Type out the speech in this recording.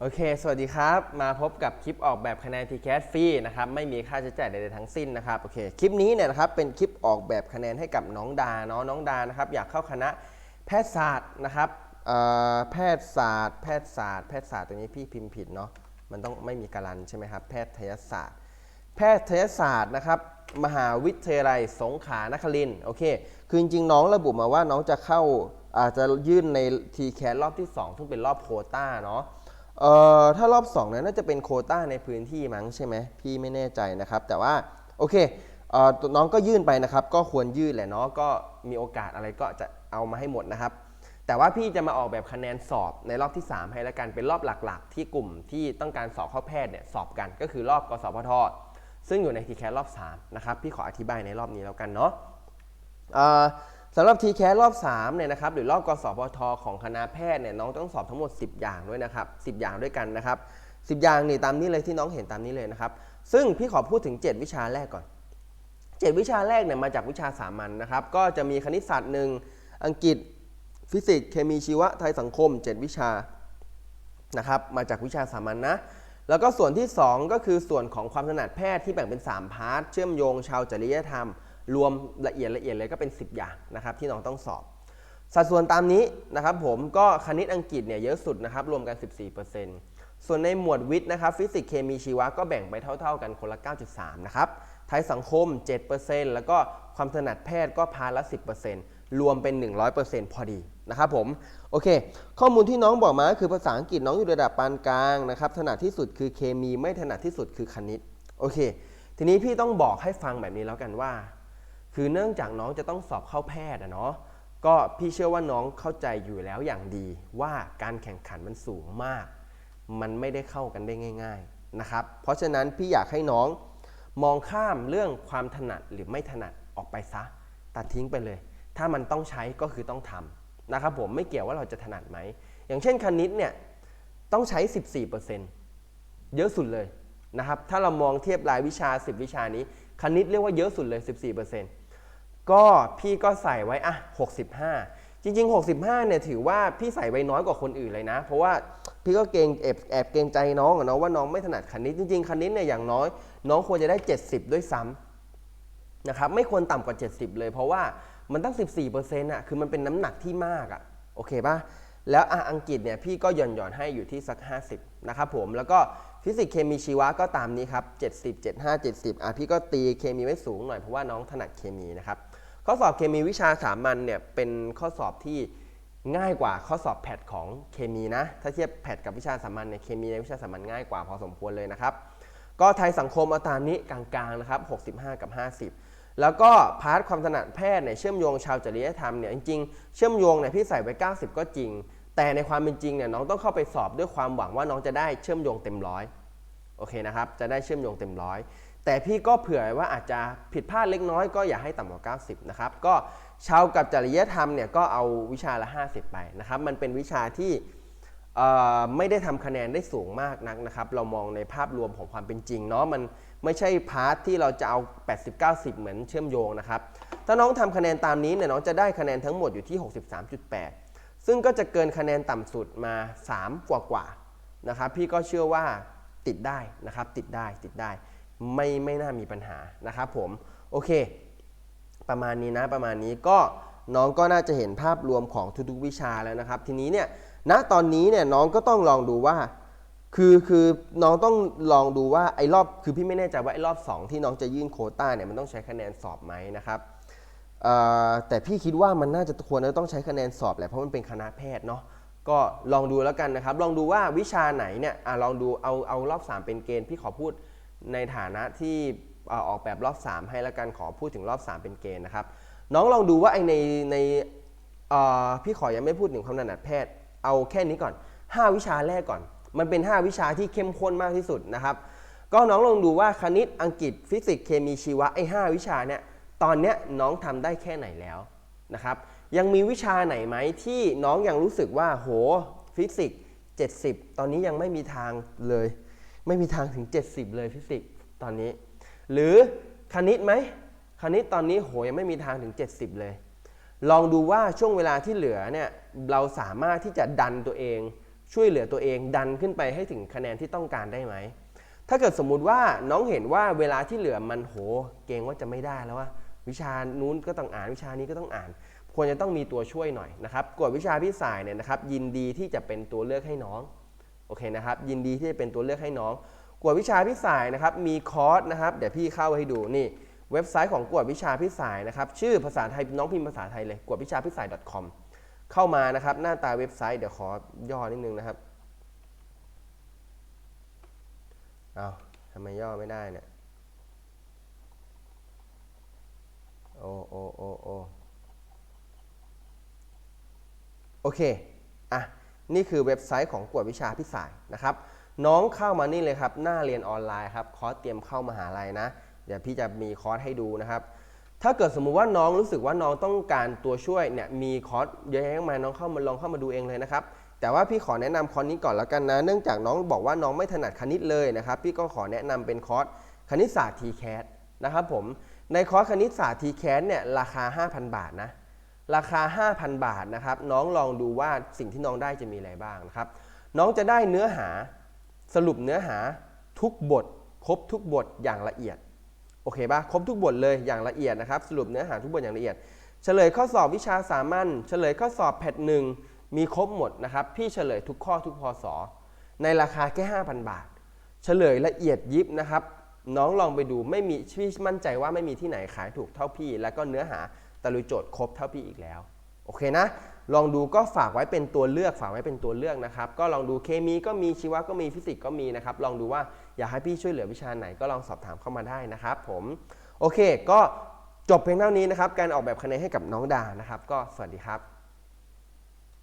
โอเค สวัสดีครับ มาพบกับคลิปออกแบบคะแนน TCAS ฟรีนะครับ ไม่มีค่าใช้จ่ายใดๆทั้งสิ้นนะครับ โอเค คลิปนี้เนี่ยนะครับ เป็นคลิปออกแบบคะแนนให้กับน้องดาเนาะ น้องดานะครับ อยากเข้าคณะแพทยศาสตร์นะครับแพทยศาสตร์ แพทยศาสตร์ แพทยศาสตร์ตรงนี้พี่พิมพ์ผิดเนาะ มันต้องไม่มีการันใช่ไหมครับ แพทยศาสตร์ แพทยศาสตร์นะครับ มหาวิทยาลัยสงขลานครินทร์โอเค คือจริงๆน้องระบุมาว่าน้องจะเข้าอาจจะยื่นใน t c a s รอบที่ 2 ซึ่งเป็นรอบโควต้าเนาะ เอ่อถ้ารอบ2นี่ยน่าจะเป็นโคต้าในพื้นที่มั้งใช่ไหมพี่ไม่แน่ใจนะครับ แต่ว่าโอเคเอ่อน้องก็ยื่นไปนะครับ ก็ควรยื่นแหละเนาะก็มีโอกาสอะไรก็จะเอามาให้หมดนะครับ แต่ว่าพี่จะมาออกแบบคะแนนสอบในรอบที่ 3 ให้แล้วกันเป็นรอบหลักๆ ที่กลุ่มที่ต้องการสอบข้าแพทย์เนี่ยสอบกันก็คือรอบกสพทซึ่งอยู่ในทีแครอบ3นะครับพี่ขออธิบายในรอบนี้แล้วกันเนาะเอ่อ สำหรับ t c a s รอบ3เนี่ยนะครับหรือรอบกสพทของคณะแพทย์เนี่ยน้องต้องสอบทั้งหมด 10 อย่างด้วยนะครับ10 อย่างด้วยกันนะครับ10 อย่างนี่ตามนี้เลยที่น้องเห็นตามนี้เลยนะครับ ซึ่งพี่ขอพูดถึง 7 วิชาแรกก่อน 7 วิชาแรกเนี่ยมาจากวิชาสามัญนนะครับ ก็จะมีคณิตศาสตร์หนึ่งอังกฤษ ฟิสิกส์เคมีชีวะไทยสังคม 7 วิชานะครับมาจากวิชาสามัญนนะแล้วก็ส่วนที่ 2 ก็คือส่วนของความถนัดแพทย์ที่แบ่งเป็น 3 พาร์ทเชื่อมโยงชาวจริยธรรม รวมละเอียดละเอียดเลยก็เป็น 10 อย่างนะครับที่น้องต้องสอบ สัดส่วนตามนี้นะครับผมก็คณิตอังกฤษเนี่ยเยอะสุดนะครับรวมกัน 14%ส่วนในหมวดวิทย์นะครับฟิสิกส์เคมีชีวะก็แบ่งไปเท่า ๆกันคนละ 9.3 นะครับไทยสังคม 7%แล้วก็ความถนัดแพทย์ก็พาร์ทละ 10%รวมเป็น 100%พอดีนะครับผมโอเค ข้อมูลที่น้องบอกมาคือภาษาอังกฤษน้องอยู่ระดับปานกลางนะครับถนัดที่สุดคือเคมีไม่ถนัดที่สุดคือคณิตโอเค ทีนี้พี่ต้องบอกให้ฟังแบบนี้แล้วกันว่า คือเนื่องจากน้องจะต้องสอบเข้าแพทย์อะเนาะก็พี่เชื่อว่าน้องเข้าใจอยู่แล้วอย่างดีว่าการแข่งขันมันสูงมาก มันไม่ได้เข้ากันได้ง่าย ๆนะครับ เพราะฉะนั้นพี่อยากให้น้องมองข้ามเรื่องความถนัดหรือไม่ถนัดออกไปซะ ตัดทิ้งไปเลย ถ้ามันต้องใช้ก็คือต้องทำนะครับผมไม่เกี่ยวว่าเราจะถนัดไหม อย่างเช่นคณิตเนี่ยต้องใช้ 14%เยอะสุดเลยนะครับ ถ้าเรามองเทียบรายวิชา 10 วิชานี้ คณิตเรียกว่าเยอะสุดเลย 14% ก็พี่ก็ใส่ไว้อะ65 จริง ๆ 65เนี่ยถือว่าพี่ใส่ไว้น้อยกว่าคนอื่นเลยนะ เพราะว่าพี่ก็เกรงแอบแอบเกรงใจน้องอะเนาะว่าน้องไม่ถนัดคณิตจริง ๆคณิตเนี่ยอย่างน้อย น้องควรจะได้ 70 ด้วยซ้ำนะครับไม่ควรต่ำกว่า 70 เลย เพราะว่ามันตั้ง 14%อน่ะคือมันเป็นน้ำหนักที่มากอะโอเคป่ะแล้วอะอังกฤษเนี่ยพี่ก็หย่อนหย่อนให้อยู่ที่สัก 50นะครับผมแล้วก็ ฟิสิกส์เคมีชีวะก็ตามนี้ครับ 70 75 70อะพี่ก็ตีเคมีไว้สูงหน่อยเพราะว่าน้องถนัดเคมีนะครับ ข้อสอบเคมีวิชาสามัญเนี่ยเป็นข้อสอบที่ง่ายกว่าข้อสอบแพทของเคมีนะ ถ้าเทียบแพทกับวิชาสามัญเนี่ยเคมีในวิชาสามัญง่ายกว่าพอสมควรเลยนะครับ ก็ไทยสังคมเอาตามนี้กลางๆนะครับ 65 กับ 50 แล้วก็พาร์ทความถนัดแพทย์เนี่ยเชื่อมโยงชาวจริยธรรมเนี่ยจริงๆ เชื่อมโยงเนี่ยพี่ใส่ไว้ 90 ก็จริง แต่ในความเป็นจริงเนี่ยน้องต้องเข้าไปสอบด้วยความหวังว่าน้องจะได้เชื่อมโยงเต็มร้อยโอเคนะครับจะได้เชื่อมโยงเต็มร้อยแต่พี่ก็เผื่อว่าอาจจะผิดพลาดเล็กน้อยก็อย่าให้ต่ำกว่า 90 นะครับ ก็ชาวกับจริยธรรมเนี่ยก็เอาวิชาละ 50 ไปนะครับ มันเป็นวิชาที่เอ่อไม่ได้ทำคะแนนได้สูงมากนักนะครับ เรามองในภาพรวมของความเป็นจริงเนาะมันไม่ใช่พาร์ทที่เราจะเอา 80-90 เหมือนเชื่อมโยงนะครับ ถ้าน้องทำคะแนนตามนี้เนี่ยน้องจะได้คะแนนทั้งหมดอยู่ที่ 63.8 ซึ่งก็จะเกินคะแนนต่ำสุดมา 3 กว่ากว่านะครับพี่ก็เชื่อว่าติดได้นะครับติดได้ติดได้ไม่ไม่น่ามีปัญหานะครับผมโอเค ประมาณนี้นะประมาณนี้ก็น้องก็น่าจะเห็นภาพรวมของทุกๆวิชาแล้วนะครับ ทีนี้เนี่ยณตอนนี้เนี่ยน้องก็ต้องลองดูว่า คือคือน้องต้องลองดูว่าไอ้รอบคือพี่ไม่แน่ใจว่าไอ้รอบ 2 ที่น้องจะยื่นโคต้าเนี่ยมันต้องใช้คะแนนสอบไหมนะครับ แต่พี่คิดว่ามันน่าจะควรจะต้องใช้คะแนนสอบแหละเพราะมันเป็นคณะแพทย์เนาะก็ลองดูแล้วกันนะครับ ลองดูว่าวิชาไหนเนี่ยอลองดูเอาเอารอบ 3 เป็นเกณฑ์พี่ขอพูดในฐานะที่ออกแบบรอบ 3 ให้แล้วกันขอพูดถึงรอบ 3 เป็นเกณฑ์นะครับ น้องลองดูว่าไอในในพี่ขอยังไม่พูดถึงความถนัดแพทย์ เอาแค่นี้ก่อน 5 วิชาแรกก่อน มันเป็น 5 วิชาที่เข้มข้นมากที่สุดนะครับ ก็น้องลองดูว่าคณิตอังกฤษฟิสิกส์เคมีชีวะไอ้5วิชาเนี่ย ตอนเนี้ยน้องทำได้แค่ไหนแล้วนะครับ ยังมีวิชาไหนไหมที่น้องยังรู้สึกว่าโหฟิสิกส์70 ตอนนี้ยังไม่มีทางเลย ไม่มีทางถึง 70 เลยฟิสิกส์ตอนนี้ หรือคณิตไหมคณิตตอนนี้โหยังไม่มีทางถึง 70 เลย ลองดูว่าช่วงเวลาที่เหลือเนี่ยเราสามารถที่จะดันตัวเอง ช่วยเหลือตัวเองดันขึ้นไปให้ถึงคะแนนที่ต้องการได้ไหมถ้าเกิดสมมุติว่าน้องเห็นว่าเวลาที่เหลือมันโหเกรงว่าจะไม่ได้แล้วว่า วิชานู้นก็ต้องอ่านวิชานี้ก็ต้องอ่าน ควรจะต้องมีตัวช่วยหน่อยนะครับกวดวิชาพี่สายเนี่ยนะครับ ยินดีที่จะเป็นตัวเลือกให้น้องโอเคนะครับ ยินดีที่จะเป็นตัวเลือกให้น้อง กวดวิชาพี่สายนะครับ มีคอร์สนะครับ เดี๋ยวพี่เข้าให้ดูนี่เว็บไซต์ของกวดวิชาพี่สายนะครับ ชื่อภาษาไทยน้องพิมพ์ภาษาไทยเลยกวดวิชาพี่สาย .com เข้ามานะครับ หน้าตาเว็บไซต์เดี๋ยวขอย่อนิดนึงนะครับเอาทำไมย่อไม่ได้เนี่ย โอโอโอโอโอเค อะ นี่คือเว็บไซต์ของกวดวิชาพี่สายนะครับ น้องเข้ามานี่เลยครับ หน้าเรียนออนไลน์ครับ คอร์สเตรียมเข้ามหาลัยนะ เดี๋ยวพี่จะมีคอร์สให้ดูนะครับ ถ้าเกิดสมมุติว่าน้องรู้สึกว่าน้องต้องการตัวช่วยเนี่ย มีคอร์สเยอะแยะมากมาน้องเข้ามาลองเข้ามาดูเองเลยนะครับ แต่ว่าพี่ขอแนะนำคอร์สนี้ก่อนแล้วกันนะ เนื่องจากน้องบอกว่าน้องไม่ถนัดคณิตเลยนะครับ พี่ก็ขอแนะนำเป็นคอร์สคณิตศาสตร์ TCAS นะครับผมในคอร์สคณิตศาสตร์ TCAS เนี่ยราคา 5,000 บาทนะราคา 5,000 บาทนะครับน้องลองดูว่าสิ่งที่น้องได้จะมีอะไรบ้างนะครับน้องจะได้เนื้อหาสรุปเนื้อหาทุกบท ครบทุกบทอย่างละเอียดโอเคปะครบทุกบทเลยอย่างละเอียดนะครับสรุปเนื้อหาทุกบทอย่างละเอียด เฉลยข้อสอบวิชาสามัญเฉลยข้อสอบแพทหนึ่งมีครบหมดนะครับพี่เฉลยทุกข้อทุกพศในราคาแค่ 5,000 บาท เฉลยละเอียดยิบนะครับ น้องลองไปดูไม่มีพี่มั่นใจว่าไม่มีที่ไหนขายถูกเท่าพี่ แล้วก็เนื้อหาตะลุยโจทย์ครบเท่าพี่อีกแล้วโอเคนะ ลองดูก็ฝากไว้เป็นตัวเลือกฝากไว้เป็นตัวเลือกนะครับ ก็ลองดูเคมีก็มีชีวะก็มีฟิสิกส์ก็มีนะครับ ลองดูว่าอยากให้พี่ช่วยเหลือวิชาไหนก็ลองสอบถามเข้ามาได้นะครับ ผมโอเค ก็จบเพียงเท่านี้นะครับ การออกแบบคะแนนให้กับน้องดานะครับ ก็สวัสดีครับ